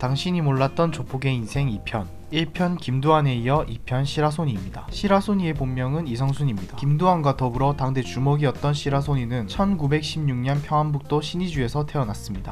당신이 몰랐던 조폭의 인생 2편 1편 김두한에 이어 2편 시라소니입니다. 시라소니의 본명은 이성순입니다. 김두한과 더불어 당대 주먹이었던 시라소니는 1916년 평안북도 신의주에서 태어났습니다.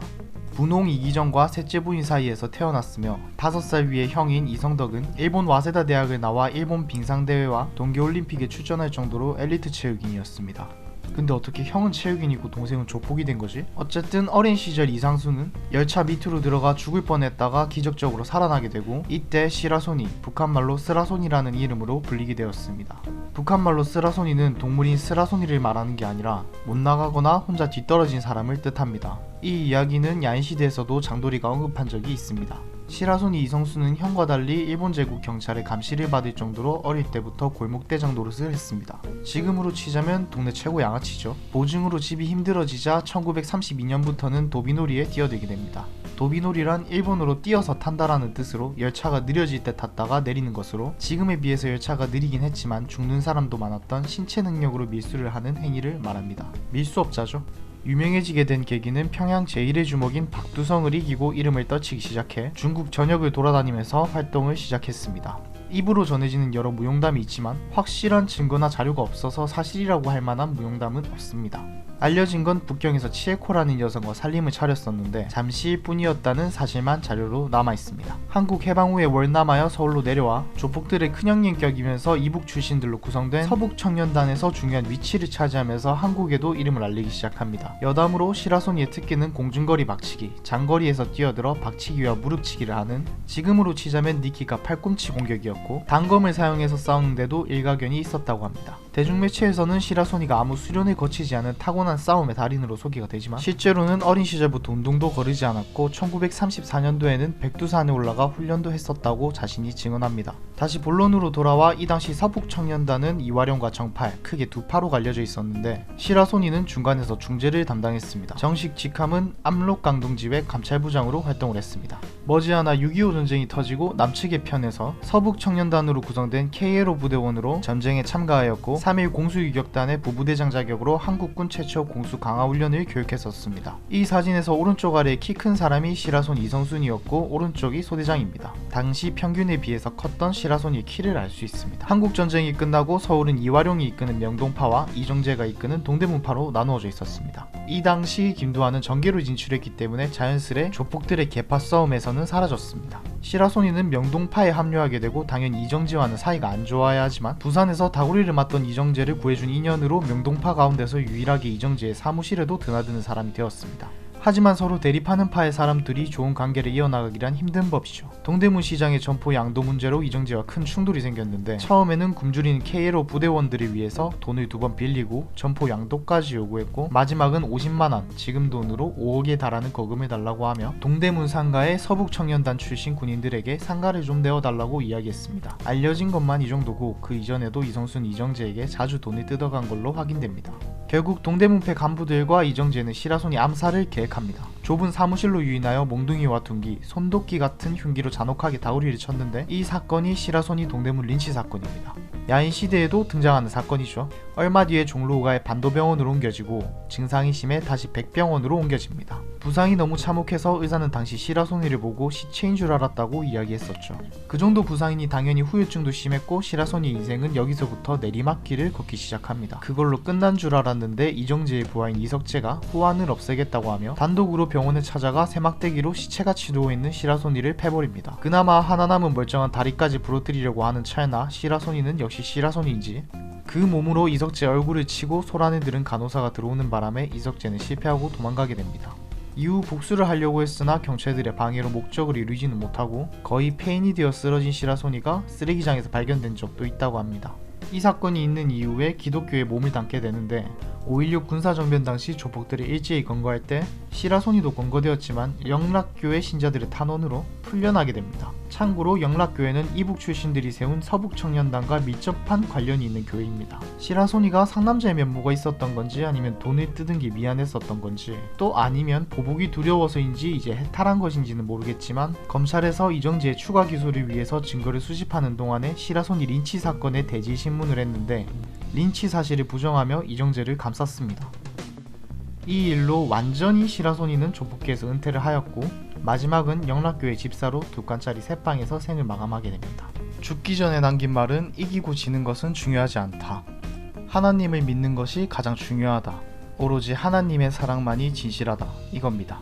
분홍 이기정과 셋째 부인 사이에서 태어났으며 5살 위의 형인 이성덕은 일본 와세다 대학을 나와 일본 빙상대회와 동계올림픽에 출전할 정도로 엘리트 체육인이었습니다. 근데 어떻게 형은 체육인이고 동생은 조폭이 된 거지? 어쨌든 어린 시절 이상수는 열차 밑으로 들어가 죽을 뻔했다가 기적적으로 살아나게 되고 이때 시라소니, 북한말로 스라소니라는 이름으로 불리게 되었습니다. 북한말로 스라소니는 동물인 스라소니를 말하는 게 아니라 못 나가거나 혼자 뒤떨어진 사람을 뜻합니다. 이 이야기는 야인시대에서도 장도리가 언급한 적이 있습니다. 시라소니 이성수는 형과 달리 일본 제국 경찰의 감시를 받을 정도로 어릴 때부터 골목대장 노릇을 했습니다. 지금으로 치자면 동네 최고 양아치죠. 보증으로 집이 힘들어지자 1932년부터는 도비놀이에 뛰어들게 됩니다. 도비놀이란 일본어로 뛰어서 탄다라는 뜻으로 열차가 느려질 때 탔다가 내리는 것으로 지금에 비해서 열차가 느리긴 했지만 죽는 사람도 많았던 신체 능력으로 밀수를 하는 행위를 말합니다. 밀수업자죠. 유명해지게 된 계기는 평양 제1의 주먹인 박두성을 이기고 이름을 떨치기 시작해 중국 전역을 돌아다니면서 활동을 시작했습니다. 입으로 전해지는 여러 무용담이 있지만 확실한 증거나 자료가 없어서 사실이라고 할 만한 무용담은 없습니다. 알려진 건 북경에서 치에코라는 여성과 살림을 차렸었는데 잠시일 뿐이었다는 사실만 자료로 남아 있습니다. 한국 해방 후에 월남하여 서울로 내려와 조폭들의 큰형님 격이면서 이북 출신들로 구성된 서북 청년단에서 중요한 위치를 차지하면서 한국에도 이름을 알리기 시작합니다. 여담으로 시라소니의 특기는 공중거리 박치기, 장거리에서 뛰어들어 박치기와 무릎치기를 하는 지금으로 치자면 니키가 팔꿈치 공격이었고 단검을 사용해서 싸우는데도 일가견이 있었다고 합니다. 대중매체에서는 시라소니가 아무 수련을 거치지 않은 타고난 싸움의 달인으로 소개가 되지만 실제로는 어린 시절부터 운동도 거르지 않았고 1934년도에는 백두산에 올라가 훈련도 했었다고 자신이 증언합니다. 다시 본론으로 돌아와 이 당시 서북 청년단은 이화령과 정팔 크게 두 파로 갈려져 있었는데 시라소니는 중간에서 중재를 담당했습니다. 정식 직함은 압록강동지회 감찰부장으로 활동을 했습니다. 머지않아 6.25 전쟁이 터지고 남측의 편에서 서북 청년단으로 구성된 KLO 부대원으로 전쟁에 참가하였고 3.1 공수유격단의 부부대장 자격으로 한국군 최초 공수 강화 훈련을 교육했었습니다. 이 사진에서 오른쪽 아래 키 큰 사람이 시라손 이성순이었고 오른쪽이 소대장입니다. 당시 평균에 비해서 컸던 시라손의 키를 알 수 있습니다. 한국 전쟁이 끝나고 서울은 이화룡이 이끄는 명동파와 이정재가 이끄는 동대문파로 나누어져 있었습니다. 이 당시 김두한은 전개로 진출했기 때문에 자연스레 조폭들의 개파 싸움에서는 사라졌습니다. 시라소니는 명동파에 합류하게 되고 당연히 이정재와는 사이가 안 좋아야 하지만 부산에서 다구리를 맡던 이정재를 구해준 인연으로 명동파 가운데서 유일하게 이정재의 사무실에도 드나드는 사람이 되었습니다. 하지만 서로 대립하는 파의 사람들이 좋은 관계를 이어나가기란 힘든 법이죠. 동대문 시장의 점포 양도 문제로 이정재와 큰 충돌이 생겼는데 처음에는 굶주리는 KLO 부대원들을 위해서 돈을 두 번 빌리고 점포 양도까지 요구했고 마지막은 50만 원, 지금 돈으로 5억에 달하는 거금을 달라고 하며 동대문 상가의 서북 청년단 출신 군인들에게 상가를 좀 내어달라고 이야기했습니다. 알려진 것만 이 정도고 그 이전에도 이성순 이정재에게 자주 돈을 뜯어간 걸로 확인됩니다. 결국 동대문패 간부들과 이정재는 시라손이 암살을 계획합니다. 좁은 사무실로 유인하여 몽둥이와 둔기, 손도끼 같은 흉기로 잔혹하게 다우리를 쳤는데 이 사건이 시라손이 동대문 린치 사건입니다. 야인 시대에도 등장하는 사건이죠. 얼마 뒤에 종로가의 반도병원으로 옮겨지고 증상이 심해 다시 백병원으로 옮겨집니다. 부상이 너무 참혹해서 의사는 당시 시라소니를 보고 시체인 줄 알았다고 이야기했었죠. 그 정도 부상이니 당연히 후유증도 심했고 시라소니 인생은 여기서부터 내리막길을 걷기 시작합니다. 그걸로 끝난 줄 알았는데 이정재의 부하인 이석재가 후환을 없애겠다고 하며 단독으로 병원에 찾아가 세막대기로 시체같이 누워있는 시라소니를 패버립니다. 그나마 하나 남은 멀쩡한 다리까지 부러뜨리려고 하는 찰나 시라소니는 역시 시라소니인지 그 몸으로 이석재 얼굴을 치고 소란을 들은 간호사가 들어오는 바람에 이석재는 실패하고 도망가게 됩니다. 이후 복수를 하려고 했으나 경찰들의 방해로 목적을 이루지는 못하고 거의 폐인이 되어 쓰러진 시라소니가 쓰레기장에서 발견된 적도 있다고 합니다. 이 사건이 있는 이후에 기독교에 몸을 담게 되는데 5.16 군사정변 당시 조폭들이 일제히 건거할 때 시라소니도 건거되었지만 영락교회 신자들의 탄원으로 풀려나게 됩니다. 참고로 영락교회는 이북 출신들이 세운 서북청년단과 밀접한 관련이 있는 교회입니다. 시라소니가 상남자의 면모가 있었던 건지 아니면 돈을 뜯은 게 미안했었던 건지 또 아니면 보복이 두려워서인지 이제 해탈한 것인지는 모르겠지만 검찰에서 이정재의 추가 기소를 위해서 증거를 수집하는 동안에 시라소니 린치 사건에 대지 신문을 했는데 린치 사실을 부정하며 이정재를 감쌌습니다. 이 일로 완전히 시라소니는 조폭계에서 은퇴를 하였고 마지막은 영락교회 집사로 두 칸짜리 새 방에서 생을 마감하게 됩니다. 죽기 전에 남긴 말은 이기고 지는 것은 중요하지 않다. 하나님을 믿는 것이 가장 중요하다. 오로지 하나님의 사랑만이 진실하다. 이겁니다.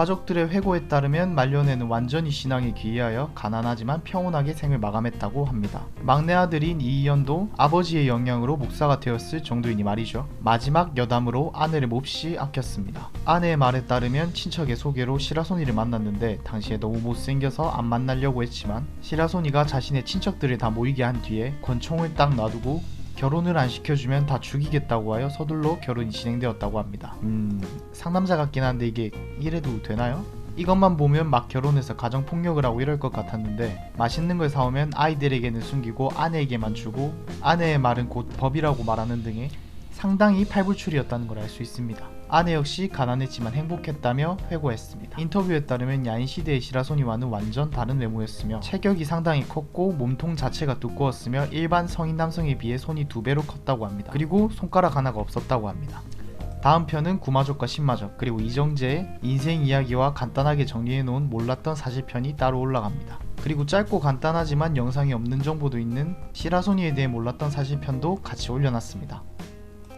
가족들의 회고에 따르면 말년에는 완전히 신앙에 귀의하여 가난하지만 평온하게 생을 마감했다고 합니다. 막내 아들인 이희연도 아버지의 영향으로 목사가 되었을 정도이니 말이죠. 마지막 여담으로 아내를 몹시 아꼈습니다. 아내의 말에 따르면 친척의 소개로 시라소니를 만났는데 당시에 너무 못생겨서 안 만나려고 했지만 시라소니가 자신의 친척들을 다 모이게 한 뒤에 권총을 딱 놔두고 결혼을 안 시켜주면 다 죽이겠다고 하여 서둘러 결혼이 진행되었다고 합니다. 음, 상남자 같긴 한데 이게 이래도 되나요? 이것만 보면 막 결혼해서 가정 폭력을 하고 이럴 것 같았는데 맛있는 걸 사오면 아이들에게는 숨기고 아내에게만 주고 아내의 말은 곧 법이라고 말하는 등의 상당히 팔불출이었다는 걸 알 수 있습니다. 아내 역시 가난했지만 행복했다며 회고했습니다. 인터뷰에 따르면 야인 시대의 시라소니와는 완전 다른 외모였으며 체격이 상당히 컸고 몸통 자체가 두꺼웠으며 일반 성인 남성에 비해 손이 두 배로 컸다고 합니다. 그리고 손가락 하나가 없었다고 합니다. 다음 편은 구마족과 신마족 그리고 이정재의 인생 이야기와 간단하게 정리해놓은 몰랐던 사실편이 따로 올라갑니다. 그리고 짧고 간단하지만 영상이 없는 정보도 있는 시라소니에 대해 몰랐던 사실편도 같이 올려놨습니다.